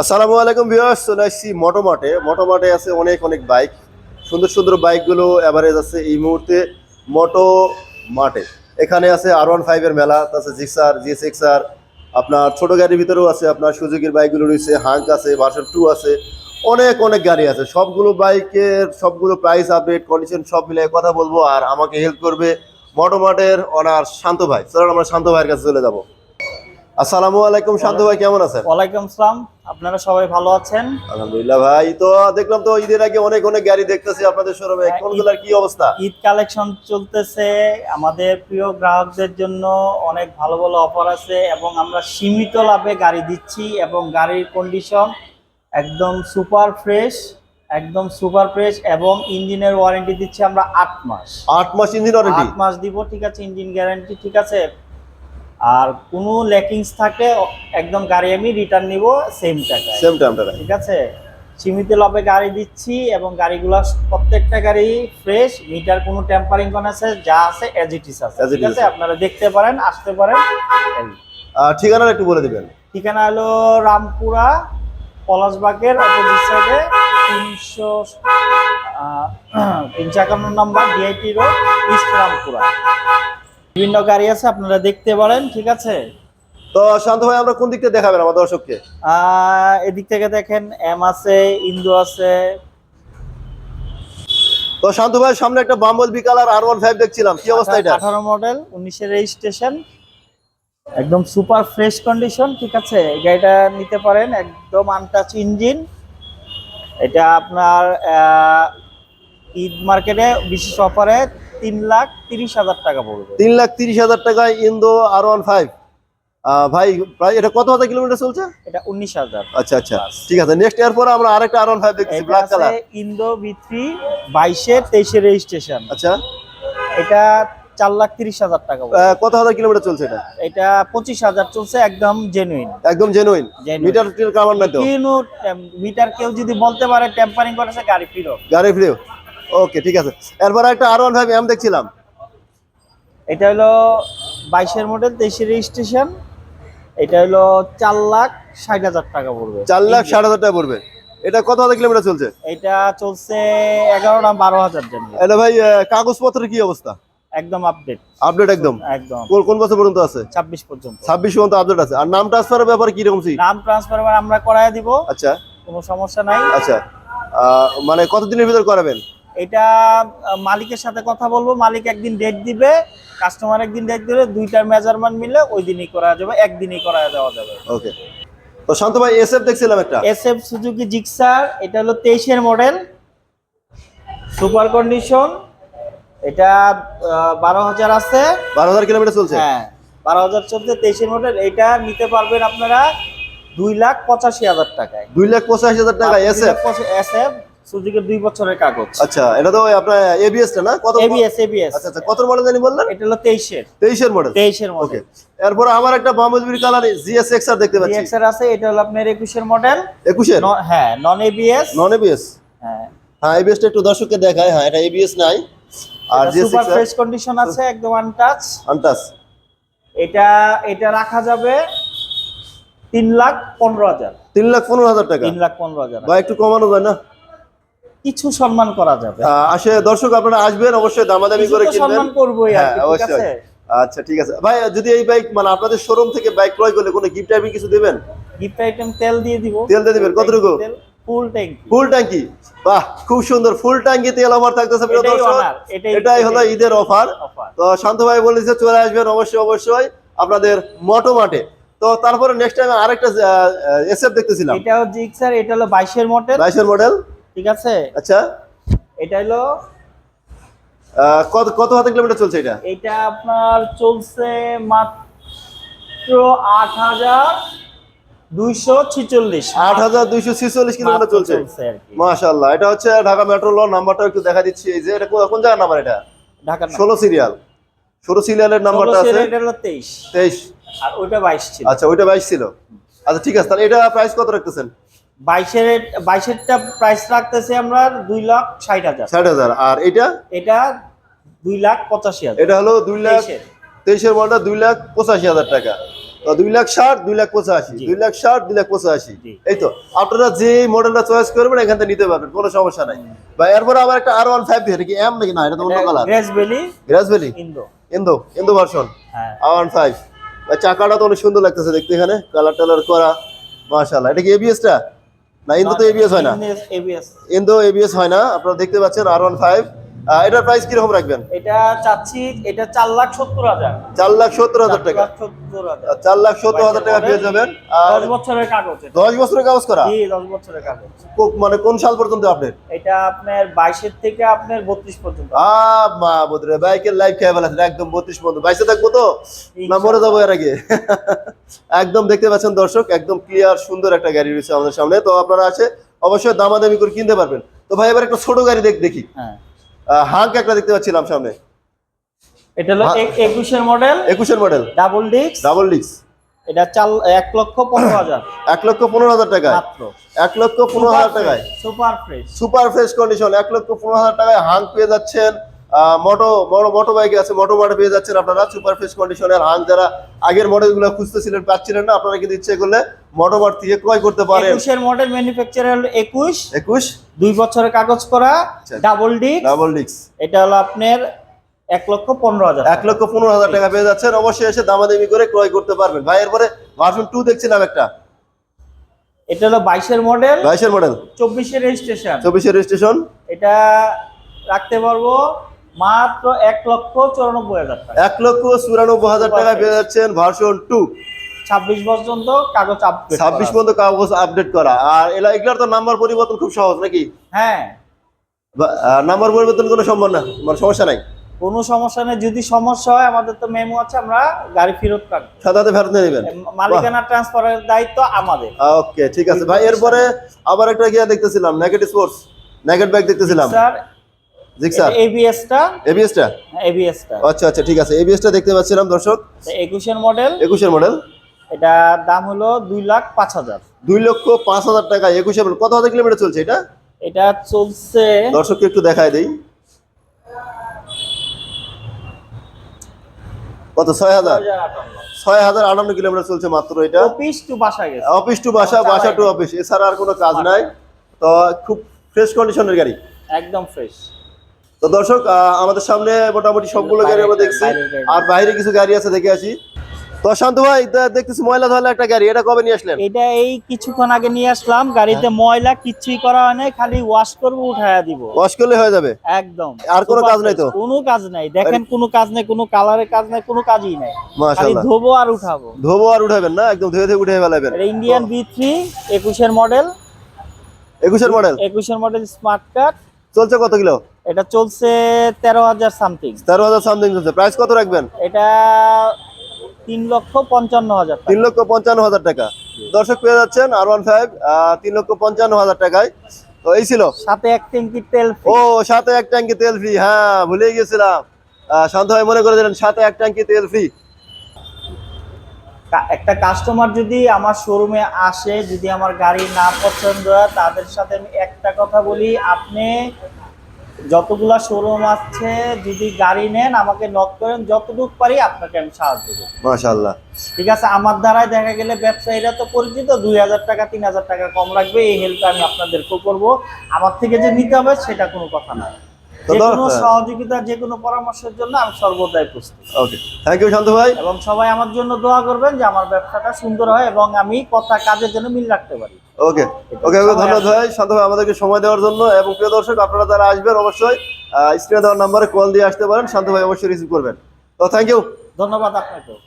আসসালামু আলাইকুম ভিউয়ার্স, চলে আসছি মোটোমাটে। মোটোমাটে আছে অনেক অনেক বাইক সুন্দর সুন্দর বাইকগুলো অ্যাভারেজ আছে এই মুহূর্তে মোটো মাঠে এখানে আছে আর ওয়ান ফাইভের মেলা তাছাড়া জিক্সার জিএসএক্সআর আপনার ছোট গাড়ির ভিতরেও আছে আপনার সুজুকির বাইকগুলো রয়েছে হাঙ্ক আছে ভার্সন টু আছে। অনেক অনেক গাড়ি আছে। সবগুলো বাইকের সবগুলো প্রাইস আপডেট কন্ডিশন সব মিলে কথা বলব। আর আমাকে হেল্প করবে মোটোমাটের অনার শান্ত ভাই। চলো আমরা শান্ত ভাইয়ের কাছে চলে যাব। আসসালামু আলাইকুম শান্ত ভাই কেমন আছেন? ওয়ালাইকুম আসসালাম। আপনারা সবাই ভালো আছেন? আলহামদুলিল্লাহ ভাই তো দেখলাম তো ঈদের আগে অনেক অনেক গাড়ি দেখতেছি আপনাদের শোরুমে। হ্যাঁ, কোনগুলার কি অবস্থা? ঈদ কালেকশন চলতেছে। আমাদের প্রিয় গ্রাহকদের জন্য অনেক ভালো ভালো অফার আছে এবং আমরা সীমিত লাভে গাড়ি দিচ্ছি এবং গাড়ির কন্ডিশন একদম সুপার ফ্রেশ একদম সুপার ফ্রেশ এবং ইঞ্জিনের ওয়ারেন্টি দিচ্ছি আমরা আট মাস। আট মাস ইঞ্জিন ওয়ারেন্টি আট মাস দিব ঠিক আছে ইঞ্জিন গ্যারান্টি ঠিক আছে? আর কোনো ল্যাকিংস থাকে একদম গাড়ি আমি রিটার্ন নিব সেম টাকায়। সেম টাইম টাকা ঠিক আছে? সীমিত লাভে গাড়ি দিচ্ছি এবং গাড়িগুলো প্রত্যেকটা গাড়ি ফ্রেশ মিটার কোনো টেম্পারিং কোন আছে যা আছে এজ ইট ইস আছে। ঠিক আছে? আপনারা দেখতে পারেন আসতে পারেন। এই। ঠিকানাটা একটু বলে দিবেন। ঠিকানা হলো রামপুরা পলাশবাগের অপোজিট সাইডে তিনশো তিনশো একান্ন number DIT road east Rampura বিভিন্ন গাড়ি আছে আপনারা দেখতে পারেন ঠিক আছে? তো শান্ত ভাই আমরা কোন দিক থেকে দেখাবেন আমার দর্শককে? এদিক থেকে দেখেন এম আছে ইন্দু আছে। তো শান্ত ভাইয়ের সামনে একটা বাম্বল বিকাল আর ওয়ান ফাইভ দেখছিলাম কি অবস্থা এটা আঠারো মডেল উনিশের রেজিস্ট্রেশন একদম সুপার ফ্রেশ কন্ডিশন ঠিক আছে? এই গাড়িটা নিতে পারেন একদম আনটাচ ইঞ্জিন এটা আপনার ঈদ মার্কেটে বিশেষ অফারে তিন লাখ তিরিশ হাজার টাকা পড়বে। তিন লাখ তিরিশ হাজার টাকায় ইন্দো আর ওয়ান ফাইভ ভাই প্রায় এটা কত হাজার কিলোমিটার চলছে? এটা উনিশ হাজার। আচ্ছা আচ্ছা। ঠিক আছে নেক্সট ইয়ার পরে আমরা আরেকটা আর ওয়ান ফাইভ দেখছি black colour Indo B three বাইশের তেইশের রেজিস্ট্রেশন আচ্ছা। এটা চার লাখ তিরিশ হাজার টাকা কত হাজার কিলোমিটার চলছে এটা? এটা পঁচিশ হাজার চলছে একদম জেনুইন একদম জেনুইন মিটার কামার তো মিটার কেউ যদি বলতে পারে টেম্পারিং করেছে গাড়ি ফিরত গাড়ি ফ্রি ওকে ঠিক আছে। এরপর একটা আর ওয়ান ফাইভ এম দেখছিলাম। এটা হলো বাইশের মডেল তেইশের রেজিস্ট্রেশন এটা হলো চার লাখ ষাট হাজার টাকা পড়বে। চার লাখ ষাট হাজার টাকা পড়বে। এটা কত হাজার কিলোমিটার চলছে? এটা চলছে এগারো না বারো হাজার এটা ভাই কাগজপত্রের কি অবস্থা? একদম আপডেট আপডেট একদম? একদম। কোন- কোন বছর পর্যন্ত আছে? ছাব্বিশ পর্যন্ত। ছাব্বিশ পর্যন্ত আপডেট আছে। আর নাম ট্রান্সফারের ব্যাপারে কি রকম নাম ট্রান্সফার আমরা করায় দিব। আচ্ছা। কোনো সমস্যা নাই। আচ্ছা। আহ, মানে কতদিনের ভিতর করাবেন? এটা মালিকের সাথে কথা বলব। মালিক একদিন ডেট দিবে কাস্টমার একদিন ডেট দিলে দুইটার মেজারমেন্ট মিলে ওই দিনই করা যাবে একদিনই করা দেওয়া যাবে। ওকে তো শান্ত ভাই এসএফ দেখছিলাম একটা। এস এফ সুজুকি জিক্সার এটা হলো তেইশের মডেল সুপার কন্ডিশন এটা বারো হাজার আছে। বারো হাজার কিলোমিটার চলছে? হ্যাঁ বারো হাজার চলছে তেইশের মডেল এটা নিতে পারবেন আপনারা দুই লাখ পঁচাশি হাজার টাকায়। দুই লাখ পঁচাশি হাজার টাকা এসএফ এস এফ সুজুকির দুই বছরের কাগজ। আচ্ছা এটা তো আপনার এবিএস টা না? কত এবিএস এবিএস আচ্ছা আচ্ছা কত মডেল জানি বললেন? এটা হলো তেইশের। তেইশের মডেল। তেইশের ওকে। মডেল। এরপর আমার একটা বামজবির কালার জিএস এক্স আর দেখতে পাচ্ছি। ডিএক্সআর আছে এটা হলো আপনার একুশের মডেল। একুশের? হ্যাঁ নন এবিএস নন এবিএস হ্যাঁ। হ্যাঁ এবিএস টা একটু দর্শককে দেখায়। হ্যাঁ এটা এবিএস নাই। আর জিএস সুপার ফ্রেশ কন্ডিশন আছে একদম আনটাচ আনটাস এটা এটা রাখা যাবে তিন লাখ পনেরো হাজার। তিন লাখ পনেরো হাজার টাকা। তিন লাখ পনেরো হাজার। বা একটু কমানো যায় না? কিছু সম্মান করা যাবে। আহ, আসে দর্শক আপনারা আসবেন অবশ্যই দামাদামি করে কিনবেন। সম্মান করবোই হ্যাঁ অবশ্যই। আচ্ছা ঠিক আছে। ভাই যদি এই বাইক মানে আপনাদের শোরুম থেকে বাইক ক্রয় করলে কোনো গিফট টাইপের কিছু দেবেন? গিফট আইটেম তেল দিয়ে দিব। তেল দিয়ে দিবেন, কতটুকু? ফুল ট্যাঙ্ক ফুল ট্যাঙ্কি বাহ খুব সুন্দর। ফুল ট্যাঙ্কি তেল অফার থাকতেছে প্রিয় দর্শক। এটাই- হলো ঈদের অফার তো শান্ত ভাই বলেছে চলে আসবেন অবশ্যই অবশ্যই আপনাদের মোটো মাঠে। তো তারপরে নেক্সট টাইম আরেকটা এসএফ দেখতেছিলাম। এটা হচ্ছে জিক্সার এটা হলো বাইশের মডেল বাইশের মডেল ঠিক আছে? আচ্ছা। এটা হলো কত কত হাজার কিলোমিটার চলছে এটা? এটা আপনার চলছে মাত্র আট হাজার দুইশো ছিচল্লিশ। আট হাজার দুইশো ছিচল্লিশ কিলোমিটার চলছে। আর কি। মাশাল্লাহ এটা হচ্ছে ঢাকা মেট্রো ল নাম্বারটা একটু দেখা দিচ্ছি। এই যে এটা কোন- কোন জায়গার নাম্বার এটা? ঢাকা ষোলো সিরিয়াল। ষোলো সিরিয়ালের নাম্বারটা আছে? এটা হলো তেইশ। তেইশ। আর ওইটা বাইশ ছিল। আচ্ছা ওইটা বাইশ ছিল। আচ্ছা ঠিক আছে। তাহলে এটা প্রাইস কত রাখতেছেন? বাইশের বাইশেরটা প্রাইস রাখতেছি আমরা দুই লাখ ষাট হাজার। ষাট হাজার। আর এটা? এটা দুই লাখ পঁচাশি হাজার। এটা হলো দুই লাখ তেইশের। তেইশের মডেল দুই লাখ পঁচাশি হাজার টাকা। দুই লাখ ষাট দুই লাখ পঁচাশি। দুই লাখ ষাট দুই লাখ পঁচাশি। এই তো আপনারা যে মডেলটা চয়েস করবেন এখান থেকে নিতে পারবেন কোনো সমস্যা নাই। বা এরপরে আবার একটা আর ওয়ান ফাইভ দিয়ে কি এম নাকি? না এটা তো অন্য কালার গ্রেস বেলি গ্রাসবেলি Indo Indo Indo version R one five চাকাটা তো অনেক সুন্দর লাগতেছে দেখতে এখানে। কালার টালার করা মাশাআল্লাহ। এটা কি এবিএস টা? না ইন্দো তো এবিএস হয় না। ইন্দো এবিএস হয় না। আপনারা দেখতে পাচ্ছেন আর ওয়ান ফাইভ এটার প্রাইস কীরকম রাখবেন? এটা চাচ্ছি এটা চার লাখ সত্তর হাজার। চার লাখ সত্তর হাজার টাকা। চার লাখ সত্তর হাজার টাকা পেয়ে যাবেন। দশ বছরের কাগজ দশ বছরের কাগজ করা? জি দশ বছরের কাগজ। মানে কোন সাল পর্যন্ত এটা আপনার বাইশের থেকে আপনার বত্রিশ পর্যন্ত। আ মা বুদরে বাইকের লাইফ খেয়ে ফেলাছেন। একদম বত্রিশ পর্যন্ত। বাইশে থাকব তো? না মরে যাব এর আগে? একদম দেখতে পাচ্ছেন দর্শক একদম ক্লিয়ার সুন্দর একটা গাড়ি রয়েছে আমাদের সামনে। তো আপনারা আছে অবশ্যই দামাদামি করে কিনতে পারবেন। তো ভাই এবার একটা ছোট গাড়ি দেখ দেখি। হ্যাঁ। হাঙ্ক একটা দেখতে পাচ্ছিলাম সামনে। এটা হলো। এক- একুশের মডেল। একুশের মডেল। Double disc. ডাবল ডিক্স এটা চাল এক লক্ষ পনেরো হাজার। এক লক্ষ পনেরো হাজার টাকায়। মাত্র। এক লক্ষ পনেরো হাজার টাকায়। Super fresh super fresh condition এক লক্ষ পনেরো হাজার টাকায় হাঙ্ক পেয়ে যাচ্ছেন। মোটো বড় মোটো বাইকে আছে মোটো মার্টে পেয়ে যাচ্ছেন আপনারা। সুপার ফ্রেশ কন্ডিশনের হাঙ্ক যারা আগের মডেলগুলো খুঁজতেছিলেন পাচ্ছিলেন না আপনারা কিন্তু ইচ্ছে করলে মোটো মার্ট থেকে ক্রয় করতে পারেন। একুশের মডেল ম্যানুফ্যাকচার হলো একুশ একুশ? দুই বছরের কাগজ করা। ডাবল ডিস্ক ডাবল ডিক্স এটা হলো আপনার এক লক্ষ পনেরো হাজার এক লক্ষ পনেরো হাজার টাকা পেয়ে যাচ্ছেন। অবশ্যই এসে দামাদামি করে ক্রয় করতে পারবেন। ভাই এরপরে ভার্সন টু দেখছিলাম একটা। এটা হলো বাইশের মডেল বাইশের মডেল চব্বিশের রেজিস্ট্রেশন চব্বিশের রেজিস্ট্রেশন এটা রাখতে পারব মাত্র এক লক্ষ চুরানব্বই হাজার টাকা। এক লক্ষ চুরানব্বই হাজার টাকা পেয়ে যাচ্ছেন ভার্সন টু ছাব্বিশ পর্যন্ত কাগজ আপডেট ছাব্বিশ পর্যন্ত কাগজ আপডেট করা। আর এগুলার তো নাম্বার পরিবর্তন খুব সহজ নাকি? হ্যাঁ। নাম্বার পরিবর্তন কোনো সম্ভব না মানে সমস্যা নাই? কোনো সমস্যা নেই যদি সমস্যা হয় আমাদের তো মেমো আছে আমরা গাড়ি ফেরত সাথে সাথে ফেরত নিয়ে নেবেন। মালিকানা ট্রান্সফারের দায়িত্ব আমাদের। ওকে ঠিক আছে। ভাই এরপরে আবার একটা গিয়া দেখতেছিলাম নেগেট স্পোর্টস নেগেট ব্যাগ দেখতেছিলাম। স্যার জিক্সার এবিএসটা এবিএসটা এবিএসটা আচ্ছা আচ্ছা ঠিক আছে। এবিএসটা দেখতে পাচ্ছিলাম দর্শক। মডেল। মডেল। এটা দাম হলো লাখ পাঁচ হাজার। দুই লক্ষ পাঁচ হাজার টাকা একুশের মডেল। কত হাজার কিলোমিটার চলছে এটা? এটা চলছে দর্শককে একটু দেখায় দেই। কত? ছয় হাজার। ছয় হাজার আটান্ন। কিলোমিটার চলছে মাত্র এটা। অফিস টু বাসা গেছে। অফিস টু বাসা বাসা টু অফিস। এছাড়া আর কোনো কাজ নাই। তো খুব ফ্রেশ কন্ডিশনের গাড়ি। একদম ফ্রেশ তো দর্শক আহ, আমাদের সামনে মোটামুটি সবগুলো গাড়ি আমরা দেখছি। আর বাইরে কিছু গাড়ি আছে দেখে আসি। তো শান্ত ভাই দেখতেছি ময়লা ধরলে একটা গাড়ি এটা কবে নিয়ে আসলেন? এটা এই কিছুক্ষণ আগে নিয়ে আসলাম। গাড়িতে ময়লা কিচ্ছুই করা হয় নাই খালি ওয়াশ করব উঠায়া দিব। ওয়াশ করলে হয়ে যাবে? একদম। আর কোনো কাজ নাই তো? কোনো কাজ নাই। দেখেন কোনো কাজ নাই কোনো কালারের কাজ নাই কোনো কাজই নাই। খালি ধোবো আর উঠাবো। ধোবো আর উঠাবেন না? একদম ধুয়ে ধুয়ে উঠে ফেলাবেন। ইন্ডিয়ান বি থ্রি একুশের মডেল একুশের মডেল একুশের মডেল স্মার্ট কার্ড চলছে কত কিলো? এটা চলছে তেরো হাজার সামথিং। তেরো হাজার সামথিং চলছে। প্রাইস কত রাখবেন? এটা তিন লক্ষ পঞ্চান্ন হাজার টাকা। তিন লক্ষ পঞ্চান্ন হাজার টাকা। দর্শক পেয়ে যাচ্ছেন আর ওয়ান ফাইভ তিন লক্ষ পঞ্চান্ন হাজার টাকায়। তো এই ছিল। সাথে এক ট্যাঙ্কি তেল ও সাথে এক ট্যাঙ্কি তেল ফ্রি হ্যাঁ ভুলে গেছিলাম। শান্ত ভাই মনে করে দিলেন সাথে এক ট্যাঙ্কি তেল ফ্রি একটা কাস্টমার যদি আমার শোরুমে আসে যদি আমার গাড়ি না পছন্দ হয় তাদের সাথে আমি একটা কথা বলি। আপনি যতগুলা শোরুম আছে যদি গাড়ি নেন আমাকে নক করেন যতটুকু পারি আপনাকে আমি সাহায্য করব। মাশাল্লাহ ঠিক আছে আমার দ্বারাই দেখা গেলে ব্যবসায়ীরা তো পরিচিত দুই হাজার টাকা তিন হাজার টাকা কম লাগবে এই হেল্প আমি আপনাদেরকেও করব। আমার থেকে যে নিতে হবে সেটা কোনো কথা না তো যে দর- কোনো সহযোগিতা যে কোনো পরামর্শের জন্য আমি সর্বদাই প্রস্তুত। ওকে থ্যাংক ইউ শান্ত ভাই। এবং সবাই আমার জন্য দোয়া করবেন যে আমার ব্যবসাটা সুন্দর হয় এবং আমি কথা কাজের জন্য মিল রাখতে পারি। ওকে ওকে ওকে ধন্যবাদ ভাই। শান্ত ভাই আমাদেরকে সময় দেওয়ার জন্য এবং প্রিয় দর্শক আপনারা যারা আসবেন অবশ্যই স্ক্রিনে দেওয়ার নাম্বারে কল দিয়ে আসতে পারেন। শান্ত ভাই অবশ্যই রিসিভ করবেন। তো থ্যাংক ইউ ধন্যবাদ আপনাকেও।